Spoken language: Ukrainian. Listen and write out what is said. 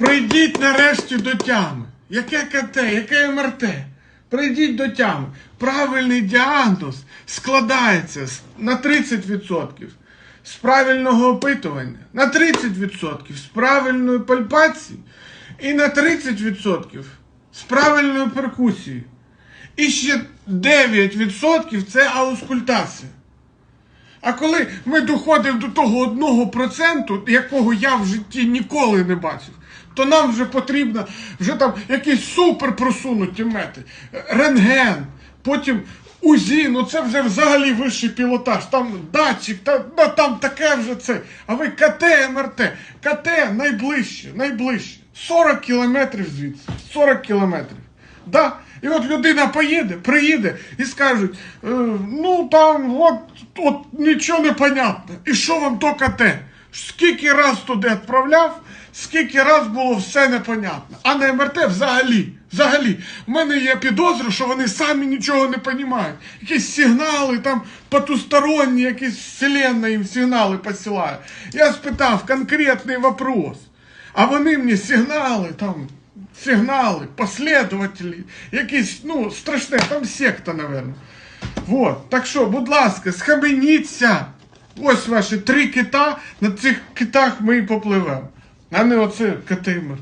Прийдіть нарешті до тями. Яке КТ, яке МРТ? Прийдіть до тями. Правильний діагноз складається на 30% з правильного опитування, на 30% з правильної пальпації і на 30% з правильної перкусії. І ще 9% це аускультація. А коли ми доходимо до того одного проценту, якого я в житті ніколи не бачив, то нам вже потрібно вже там якісь супер просунуті мети. Рентген, потім УЗІ, ну це вже взагалі вищий пілотаж. Там датчик, та, ну, там таке вже це. А ви КТ, МРТ. КТ найближче, найближче. 40 кілометрів звідси. 40 кілометрів. Да? І от людина поїде, приїде і скажуть, е, ну там от, от нічого не понятно. І що вам то КТ? Скільки раз туди відправляв, скільки раз було все непонятно. А на МРТ взагалі. Взагалі, в мене є підозра, що вони самі нічого не розуміють. Якісь сигнали там потусторонні, якісь вселенна їм сигнали посилає. Я спитав конкретний вопрос. А вони мені сигнали там, сигнали, последователі, якісь, ну, страшне, там секта, напевно. Вот. Так що, будь ласка, схаменіться. Ось ваші три кита, на цих китах ми і попливемо. А не оце катимер.